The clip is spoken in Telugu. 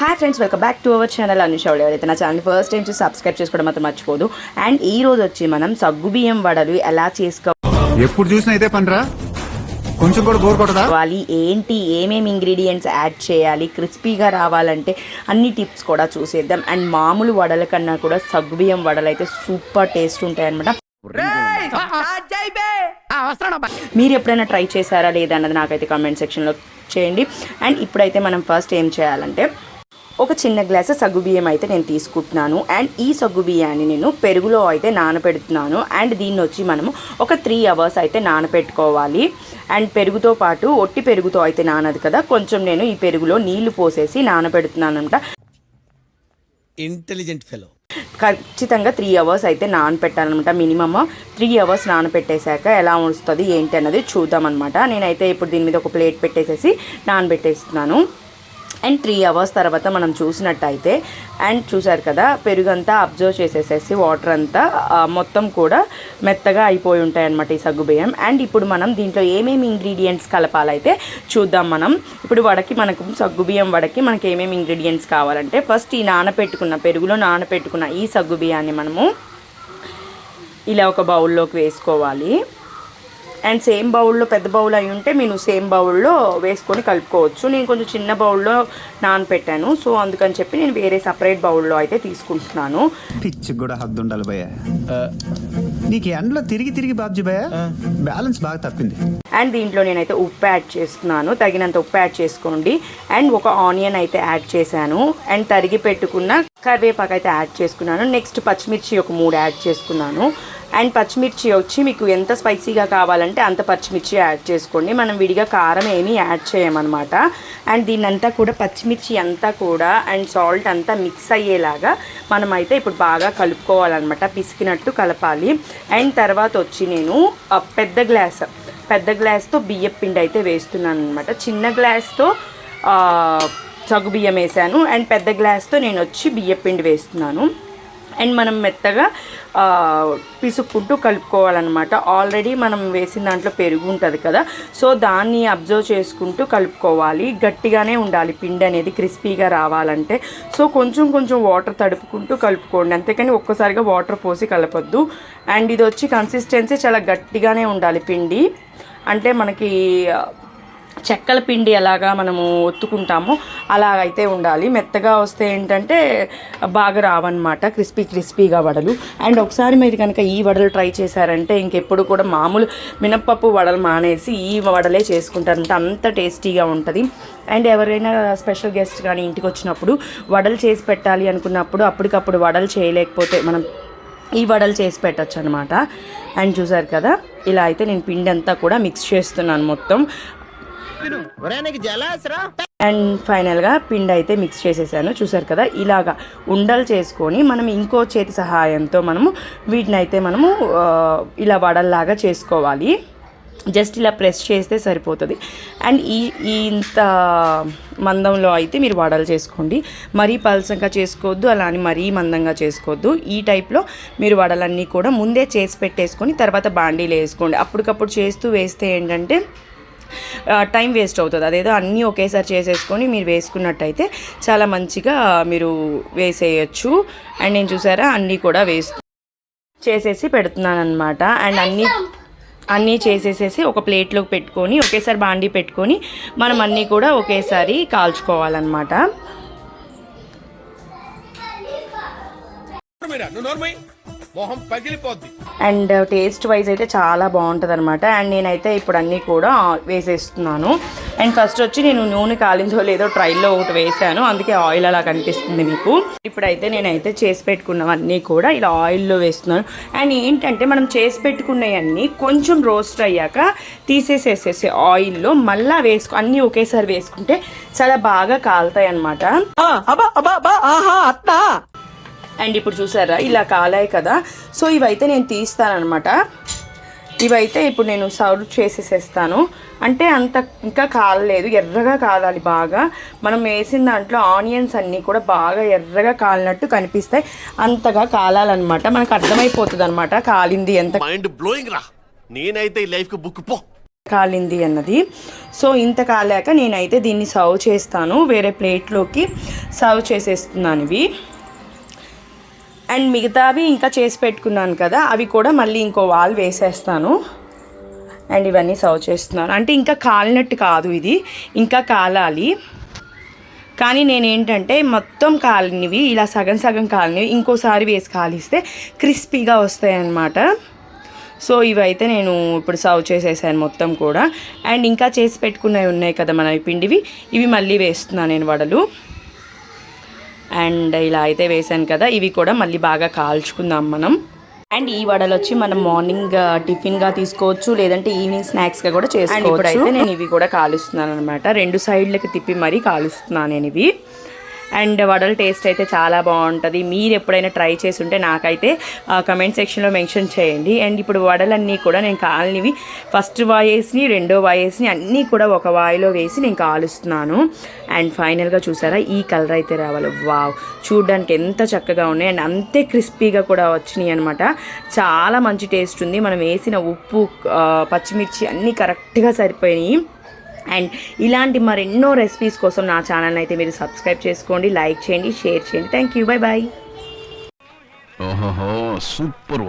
Hi friends welcome back to our channel అనుషావులు ఎవరైతే నా ఛానల్ ఫస్ట్ టైం చూసి సబ్స్క్రైబ్ చేసుకోవడం మాత్రం మర్చిపోదు. అండ్ ఈ రోజు వచ్చి మనం సగ్గుబియ్యం వడలు ఎలా చేసుకోవాలి ఎప్పుడు చూసినా ఇదే పనిరా? కొంచెం కూడా బోర్ కొట్టదా? ఏంటి? ఏమేమి ఇంగ్రీడియంట్స్ యాడ్ చేయాలి? క్రిస్పీగా రావాలంటే అన్ని టిప్స్ కూడా చూసేద్దాం. అండ్ మామూలు వడల కన్నా కూడా సగ్గుబియ్యం వడలు అయితే సూపర్ టేస్ట్ ఉంటాయి అనమాట మీరు ఎప్పుడైనా ట్రై చేశారా లేదా అన్నది నాకైతే కామెంట్ సెక్షన్లో చేయండి. అండ్ ఇప్పుడైతే మనం ఫస్ట్ ఏం చేయాలంటే ఒక చిన్న గ్లాసు సగ్గుబియ్యం అయితే నేను తీసుకుంటున్నాను. అండ్ ఈ సగ్గుబియ్యాన్ని నేను పెరుగులో అయితే నానబెడుతున్నాను. అండ్ దీన్ని వచ్చి మనము ఒక త్రీ అవర్స్ అయితే నానబెట్టుకోవాలి. అండ్ పెరుగుతో పాటు ఒట్టి పెరుగుతో అయితే నానదు కదా కొంచెం నేను ఈ పెరుగులో నీళ్ళు పోసేసి నానబెడుతున్నాను అనమాట ఇంటెలిజెంట్ ఫెలో ఖచ్చితంగా త్రీ అవర్స్ అయితే నానపెట్టాలన్నమాట మినిమమ్ త్రీ అవర్స్ నానపెట్టేశాక ఎలా వస్తుంది ఏంటి అన్నది చూద్దామన్నమాట. నేనైతే ఇప్పుడు దీని మీద ఒక ప్లేట్ పెట్టేసేసి నానబెట్టేస్తున్నాను. అండ్ త్రీ అవర్స్ తర్వాత మనం చూసినట్టయితే అండ్ చూసారు కదా పెరుగంతా అబ్జర్వ్ చేసేసేసి వాటర్ అంతా మొత్తం కూడా మెత్తగా అయిపోయి ఉంటాయి అన్నమాట ఈ సగ్గుబియ్యం. అండ్ ఇప్పుడు మనం దీంట్లో ఏమేమి ఇంగ్రీడియంట్స్ కలపాలైతే చూద్దాం మనం. ఇప్పుడు వడకి మనకు సగ్గుబియ్యం వడకి మనకి ఏమేమి ఇంగ్రీడియంట్స్ కావాలంటే ఫస్ట్ ఈ నానపెట్టుకున్న పెరుగులో నానపెట్టుకున్న ఈ సగ్గుబియ్యాన్ని మనము ఇలా ఒక బౌల్లోకి వేసుకోవాలి. అండ్ సేమ్ బౌల్లో పెద్ద బౌల్ అయి ఉంటే మీరు సేమ్ బౌల్లో వేసుకొని కలుపుకోవచ్చు. నేను కొంచెం చిన్న బౌల్లో నానపెట్టాను సో అందుకని చెప్పి నేను వేరే సపరేట్ బౌల్లో అయితే తీసుకుంటున్నాను. పిచ్చి కూడా హద్దు ఉండాలి భయ్య నీకు ఎండలో తిరిగి తిరిగి బాబ్జీ భయ్య బ్యాలెన్స్ బాగా తప్పింది. అండ్ దీంట్లో నేనైతే ఉప్పు యాడ్ చేస్తున్నాను. తగినంత ఉప్పు యాడ్ చేసుకోండి. అండ్ ఒక ఆనియన్ అయితే యాడ్ చేశాను. అండ్ తరిగి పెట్టుకున్న కరివేపాకు అయితే యాడ్ చేసుకున్నాను. నెక్స్ట్ పచ్చిమిర్చి ఒక మూడు యాడ్ చేసుకున్నాను. అండ్ పచ్చిమిర్చి వచ్చి మీకు ఎంత స్పైసీగా కావాలంటే అంత పచ్చిమిర్చి యాడ్ చేసుకోండి. మనం విడిగా కారం ఏమీ యాడ్ చేయమన్నమాట. అండ్ దీన్నంతా కూడా పచ్చిమిర్చి అంతా కూడా అండ్ సాల్ట్ అంతా మిక్స్ అయ్యేలాగా మనమైతే ఇప్పుడు బాగా కలుపుకోవాలన్నమాట. పిసికినట్టు కలపాలి. అండ్ తర్వాత వచ్చి నేను పెద్ద గ్లాస్ పెద్ద గ్లాస్తో బియ్యం పిండి అయితే వేస్తున్నాను అనమాట చిన్న గ్లాస్తో సగ్గు బియ్యం వేసాను. అండ్ పెద్ద గ్లాస్తో నేను వచ్చి బియ్యం పిండి వేస్తున్నాను. అండ్ మనం మెత్తగా పిసుక్కుంటూ కలుపుకోవాలన్నమాట. ఆల్రెడీ మనం వేసిన దాంట్లో పెరుగు ఉంటుంది కదా. సో దాన్ని అబ్జర్వ్ చేసుకుంటూ కలుపుకోవాలి. గట్టిగానే ఉండాలి. పిండి అనేది క్రిస్పీగా రావాలంటే. సో కొంచెం కొంచెం వాటర్ తడుపుకుంటూ కలుపుకోండి. అంతేకాని ఒక్కసారిగా వాటర్ పోసి కలపొద్దు. అండ్ ఇది వచ్చి కన్సిస్టెన్సీ చాలా గట్టిగానే ఉండాలి పిండి. అంటే మనకి చెక్కల పిండి ఎలాగా మనము ఒత్తుకుంటామో అలాగైతే ఉండాలి. మెత్తగా వస్తే ఏంటంటే బాగా రావన్నమాట. క్రిస్పీ క్రిస్పీగా వడలు. అండ్ ఒకసారి మీరు కనుక ఈ వడలు ట్రై చేశారంటే ఇంకెప్పుడు కూడా మామూలు మినప్పప్పు వడలు మానేసి ఈ వడలే చేసుకుంటారంటే అంత టేస్టీగా ఉంటుంది. అండ్ ఎవరైనా స్పెషల్ గెస్ట్ కానీ ఇంటికి వచ్చినప్పుడు వడలు చేసి పెట్టాలి అనుకున్నప్పుడు అప్పటికప్పుడు వడలు చేయలేకపోతే మనం ఈ వడలు చేసి పెట్టచ్చు అనమాట అండ్ చూసారు కదా ఇలా అయితే నేను పిండి అంతా కూడా మిక్స్ చేస్తున్నాను మొత్తం. అండ్ ఫైనల్గా పిండి అయితే మిక్స్ చేసేసాను. చూసారు కదా ఇలాగా ఉండలు చేసుకొని మనం ఇంకో చేతి సహాయంతో మనము వీటిని అయితే మనము ఇలా వడల్లాగా చేసుకోవాలి. జస్ట్ ఇలా ప్రెస్ చేస్తే సరిపోతుంది. అండ్ ఈ ఇంత మందంలో అయితే మీరు వడలు చేసుకోండి. మరీ పలసంగా చేసుకోవద్దు అలా అని మరీ మందంగా చేసుకోవద్దు. ఈ టైప్లో మీరు వడలన్నీ కూడా ముందే చేసి పెట్టేసుకొని తర్వాత బాండీలు వేసుకోండి. అప్పటికప్పుడు చేస్తూ వేస్తే ఏంటంటే టైం వేస్ట్ అవుతుంది. అదేదో అన్నీ ఒకేసారి చేసేసుకొని మీరు వేసుకున్నట్టయితే చాలా మంచిగా మీరు వేసేయచ్చు. అండ్ నేను చూసారా అన్నీ కూడా వేస్తూ చేసేసి పెడుతున్నాను అనమాట అండ్ అన్నీ అన్నీ చేసేసేసి ఒక ప్లేట్లోకి పెట్టుకొని ఒకేసారి బాండీ పెట్టుకొని మనం అన్నీ కూడా ఒకేసారి కాల్చుకోవాలన్నమాట. నువ్వు నోర్మై మొహం పగిలిపోద్ది. అండ్ టేస్ట్ వైజ్ అయితే చాలా బాగుంటుంది అనమాట అండ్ నేనైతే ఇప్పుడు అన్నీ కూడా వేసేస్తున్నాను. అండ్ ఫస్ట్ వచ్చి నేను నూనె కాలిందో లేదో ట్రైల్లో ఒకటి వేసాను. అందుకే ఆయిల్ అలా కనిపిస్తుంది మీకు. ఇప్పుడైతే నేనైతే చేసి పెట్టుకున్నవన్నీ కూడా ఇలా ఆయిల్లో వేస్తున్నాను. అండ్ ఏంటంటే మనం చేసి పెట్టుకున్నవన్నీ కొంచెం రోస్ట్ అయ్యాక తీసేసేసేసి ఆయిల్లో మళ్ళీ వేసుకో అన్నీ ఒకేసారి వేసుకుంటే చాలా బాగా కాలుతాయి అనమాట అండ్ ఇప్పుడు చూసారా ఇలా కాలాయి కదా. సో ఇవైతే నేను తీస్తానమాట ఇవైతే ఇప్పుడు నేను సర్వ్ చేసేసేస్తాను. అంటే అంత ఇంకా కాలలేదు ఎర్రగా కాలాలి బాగా. మనం వేసిన దాంట్లో ఆనియన్స్ అన్నీ కూడా బాగా ఎర్రగా కాలినట్టు కనిపిస్తాయి. అంతగా కాలాలన్నమాట. మనకు అర్థమైపోతుంది అనమాట కాలింది ఎంత. మైండ్ బ్లోయింగ్ రా. నేనైతే ఈ బుక్ పో. కాలింది అన్నది. సో ఇంత కాలాక నేనైతే దీన్ని సర్వ్ చేస్తాను. వేరే ప్లేట్లోకి సర్వ్ చేసేస్తున్నాను ఇవి అండ్ మిగతావి ఇంకా చేసి పెట్టుకున్నాను కదా అవి కూడా మళ్ళీ ఇంకో వాల్ వేసేస్తాను. అండ్ ఇవన్నీ సర్వ్ చేస్తున్నాను. అంటే ఇంకా కాలినట్టు కాదు ఇది ఇంకా కాలాలి. కానీ నేనేంటంటే మొత్తం కాలినవి ఇలా సగం సగం కాలినవి ఇంకోసారి వేసి కాలిస్తే క్రిస్పీగా వస్తాయి అన్నమాట సో ఇవైతే నేను ఇప్పుడు సర్వ్ చేసేసాను మొత్తం కూడా. అండ్ ఇంకా చేసి పెట్టుకున్నవి ఉన్నాయి కదా మన పిండివి ఇవి మళ్ళీ వేస్తున్నాను నేను వడలు. అండ్ ఇలా అయితే వేసాను కదా ఇవి కూడా మళ్ళీ బాగా కాల్చుకుందాం మనం. అండ్ ఈ వడలు వచ్చి మనం మార్నింగ్ టిఫిన్గా తీసుకోవచ్చు లేదంటే ఈవినింగ్ స్నాక్స్గా కూడా చేసుకోవచ్చు ఇప్పుడైతే నేను ఇవి కూడా కాలుస్తున్నాను అనమాట రెండు సైడ్లకి తిప్పి మరీ కాలుస్తున్నాను నేను ఇవి. అండ్ వడల టేస్ట్ అయితే చాలా బాగుంటుంది. మీరు ఎప్పుడైనా ట్రై చేసి ఉంటే నాకైతే కమెంట్ సెక్షన్లో మెన్షన్ చేయండి. అండ్ ఇప్పుడు వడలన్నీ కూడా నేను కాలనివి ఫస్ట్ వాయేస్ని రెండో వాయేస్ని అన్నీ కూడా ఒక వాయిలో వేసి నేను కాలుస్తున్నాను. అండ్ ఫైనల్గా చూసారా ఈ కలర్ అయితే రావాలి. వావ్! చూడడానికి ఎంత చక్కగా ఉన్నాయి. అండ్ అంతే క్రిస్పీగా కూడా వచ్చినాయి అనమాట చాలా మంచి టేస్ట్ ఉంది. మనం వేసిన ఉప్పు పచ్చిమిర్చి అన్నీ కరెక్ట్గా సరిపోయినాయి. అండ్ ఇలాంటి మరెన్నో రెసిపీస్ కోసం నా ఛానల్ అయితే మీరు సబ్స్క్రైబ్ చేసుకోండి లైక్ చేయండి షేర్ చేయండి. Thank you bye bye super